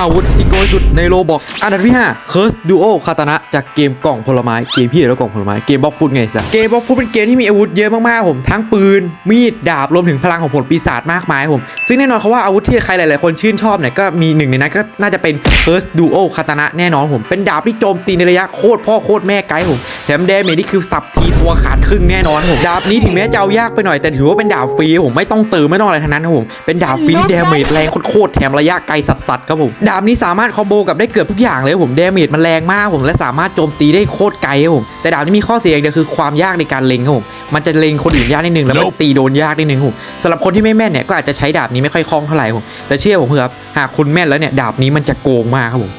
อาวุธที่โกงที่สุดในโลบอกอันดับที่5 Curse Duo คาตานะจากเกมกล่องผลไม้เกมพี่แล้วกล่องผลไม้เกมบล็อกฟุตไงสัสเกมบล็อกฟุตเป็นเกมที่มีอาวุธเยอะมากๆผมทั้งปืน มีดดาบรวมถึงพลังของผลปีศาจมากมายผม ซึ่งแน่นอนเขาว่าอาวุธที่ใครหลายๆคนชื่นชอบเนี่ยก็มีหนึ่งในนั้นก็น่าจะเป็น Curse Duo คาตานะแน่นอนผมเป็นดาบที่โจมตีในระยะโคตรพ่อโคตรแม่ไกด์ผมแถมเดเมจนี่คือสับทีตัวขาดครึ่งแน่นอนผมดาบนี้ถึงแม้จะเอายากไปหน่อยแต่ถือว่าเป็นดาบฟรีผมไม่ต้องเติมไม่ต้องอะไรทั้งนั้นครับผมเป็นดาบฟรีที่เดเมจแรงโคตรแถมระยะไกลสัสๆครับผมดาบนี้สามารถคอมโบกับได้เกือบทุกอย่างเลยครับผมเดเมจมันแรงมากผมและสามารถโจมตีได้โคตรไกลครับผมแต่ดาบนี้มีข้อเสียอย่างเดียวคือความยากในการเล็งครับผมมันจะเล็งคนอื่นยากนิดนึงแล้วมันตีโดนยากนิดนึงครับผมสำหรับคนที่ไม่แม่นเนี่ยก็อาจจะใช้ดาบนี้ไม่ค่อยคล่องเท่าไหร่ครับผมแต่เชื่อผมเถอะครับหากคุณแม่นแล้วเนี่ยดาบนี้มันจะโกงมากครับผม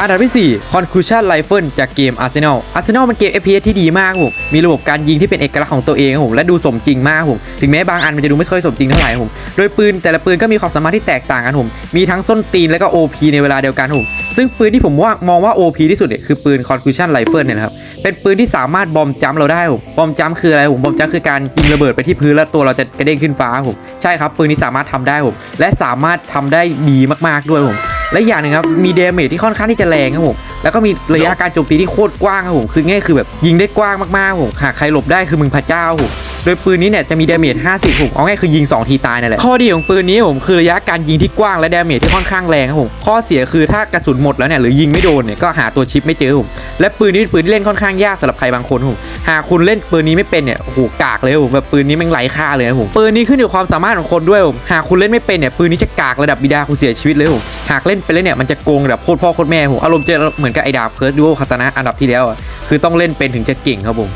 อันดับที่ 4 Conclusion Rifle จากเกม Arsenal Arsenal มันเกม FPS ที่ดีมากผมมีระบบการยิงที่เป็นเอกลักษณ์ของตัวเองครับผมและดูสมจริงมากครับผมถึงแม้บางอันมันจะดูไม่ค่อยสมจริงเท่าไหร่ครับผมโดยปืนแต่ละปืนก็มีความสามารถที่แตกต่างกันครับผมมีทั้งส้นตีนและก็ OP ในเวลาเดียวกันครับผมซึ่งปืนที่ผมว่ามองว่า OP ที่สุดเนี่ยคือปืน Conclusion Rifle เนี่ยนะครับเป็นปืนที่สามารถบอมจัมเราได้ครับผมบอมจัมคืออะไรครับผมบอมจัมคือการยิงระเบิดไปที่พื้นแล้วตัวเราจะกระเด้งขึ้นฟ้าครับผมใช่ครับปืนนี้สามารถทำได้ครับผมและสามารถทำได้ดีมากๆด้วยผม และอย่างหนึ่งครับมีเดเมจที่ค่อนข้างที่จะแรงครับผม แล้วก็มีระยะการโจมตีที่โคตรกว้างครับผมคือง่ายคือแบบยิงได้กว้างมากๆครับผมหากใครหลบได้คือมึงพระเจ้าครับผมโดยปืนนี้เนี่ยจะมีดาเมจ50ผมเอาง่ายคือยิง 2 ทีตายนั่นแหละ ข้อดีของปืนนี้ผมคือระยะการยิงที่กว้างและดาเมจที่ค่อนข้างแรงครับผม ข้อเสียคือถ้ากระสุนหมดแล้วเนี่ยหรือยิงไม่โดนเนี่ยก็หาตัวชิปไม่เจอผม และปืนนี้เป็นปืนที่เล่นค่อนข้างยากสำหรับใครบางคนครับผมหากคุณเล่นปืนนี้ไม่เป็นเนี่ยโอ้โหกากเลยครับผมแบบปืนนี้แม่งไร้ค่าเลยนะผม ปืนนี้ขึ้นอยู่กับความสามารถของคนด้วยผมหากคุณเล่นไม่เป็นเนี่ยปืนนี้จะกากระดับบิดาคุณเสียชีวิตเลยผม หากเล่นไปแล้วเนี่ยมันจะโกงระดับโคตรพ่อโคตรแม่ผม อารมณ์จะเหมือนกับไอ้ดาบเคิร์ดดูโอคาตานะอันดับที่แล้วอะคือต้องเล่นเป็นถึงจะเก่งครับผม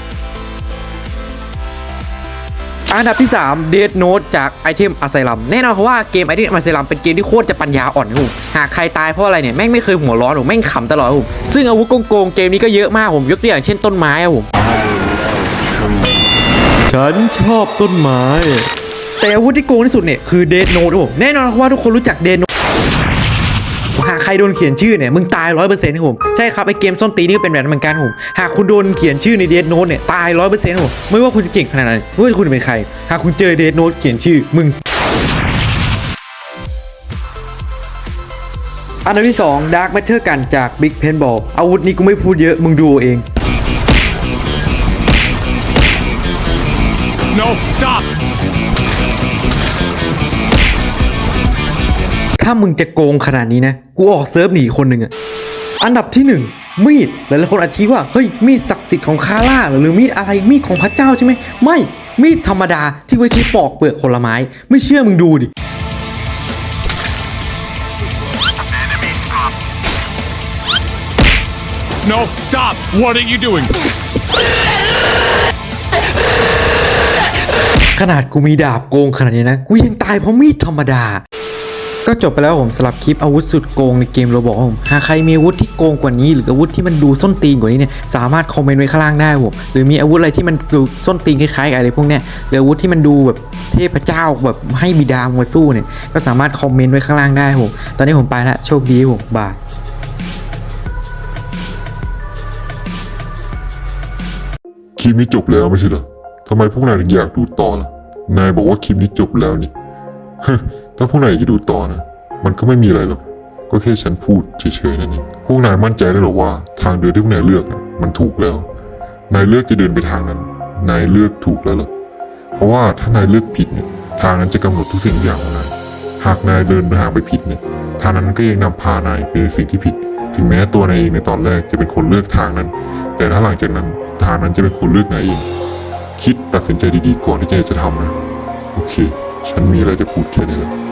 อันดับที่ 3 Dead Note จากไอเทมอาไซลัมแน่นอนเพราะว่าเกมไอเทมอาไซลัมเป็นเกมที่โคตรจะปัญญาอ่อนครับผมหากใครตายเพราะอะไรเนี่ยแม่งไม่เคยหัวร้อนผมแม่งขำตลอดครับผมซึ่งอาวุธโกงๆเกมนี้ก็เยอะมากผมยกตัวอย่างเช่นต้นไม้ครับผมฉันชอบต้นไม้ แต่อาวุธที่โกงที่สุดเนี่ยคือ Dead Note ครับผมแน่นอนว่าทุกคนรู้จัก Dead Note หากใค รโดนเขียนชื่อเนี่ยมึงตายร้อยเปอร์เซ็นต์ครับผมใช่ครับไอเกมส้นตีนี่ก็เป็นแบบนั้นเหมือนกันผมหากคุณโดนเขียนชื่อในเด n โน e เนี่ยตายร้อยเปอร์เซ็นต์ครับผมไม่ว่าคุณจะเก่งขนาดไหนไม่ว่าคุณจะเป็นใคร หากคุณเจอเด n โน e เขียนชื่อมึงอันดับที่2 Dark Matter กันจาก Big Paintball อาวุธนี้กูไม่พูดเยอะมึงดูเอง No, stop! ถ้ามึงจะโกงขนาดนี้นะ กูออกเซิร์ฟหนีคนหนึ่งอะอันดับที่หนึ่งมีด หลายๆคนอาจคิดว่า เฮ้ย มีดศักดิ์สิทธิ์ของคาร่าเหรอหรือมีดอะไร มีดของพระเจ้าใช่ไหม ไม่ มีดธรรมดาที่ไว้ใช้ปอกเปลือกผลไม้ ไม่เชื่อมึงดูดิ No, stop! What are you doing? ขนาดกูมีดาบโกงขนาดนี้นะ กูยังตายเพราะมีดธรรมดา ก็จบไปแล้วผมสำหรับคลิปอาวุธสุดโกงในเกมโรบอกผมหากใครมีอาวุธที่โกงกว่านี้ หรืออาวุธที่มันดูส้นตีนกว่านี้เนี่ยสามารถคอมเมนต์ไว้ข้างล่างได้ผมหรือมีอาวุธอะไรที่มันดูส้นตีนคล้ายๆกับอะไรพวกเนี้ยหรืออาวุธที่มันดูแบบเทพเจ้าแบบให้บิดามาสู้เนี่ยก็สามารถคอมเมนต์ไว้ข้างล่างได้ผมตอนนี้ผมไปละโชคดีผมบายคลิปนี้จบแล้วไม่ใช่เหรอทำไมพวกนายถึงอยากดูต่อล่ะนายบอกว่าคลิปนี้จบแล้วนี่ ถ้าพวกนายอยากจะดูต่อนะ มันก็ไม่มีอะไรหรอก ก็แค่ฉันพูดเฉยๆนั่นเองพวกนายมั่นใจได้หรอว่า ทางเดินที่พวกนายเลือกนะมันถูกแล้ว นายเลือกจะเดินไปทางนั้น นายเลือกถูกแล้วหรอเพราะว่าถ้านายเลือกผิดเนี่ยทางนั้นจะกำหนดทุกสิ่งอย่างของนาย หากนายเดินทางไปผิดเนี่ยทางนั้นก็ยังนำพานายไปในสิ่งที่ผิด ถึงแม้ตัวนายเองในตอนแรกจะเป็นคนเลือกทางนั้น แต่ถ้าหลังจากนั้นทางนั้นจะเป็นคนเลือกนายเอง คิดตัดสินใจดีๆก่อนที่จะจะทำนะ โอเค ฉันมีอะไรจะพูดแค่นี้แหละ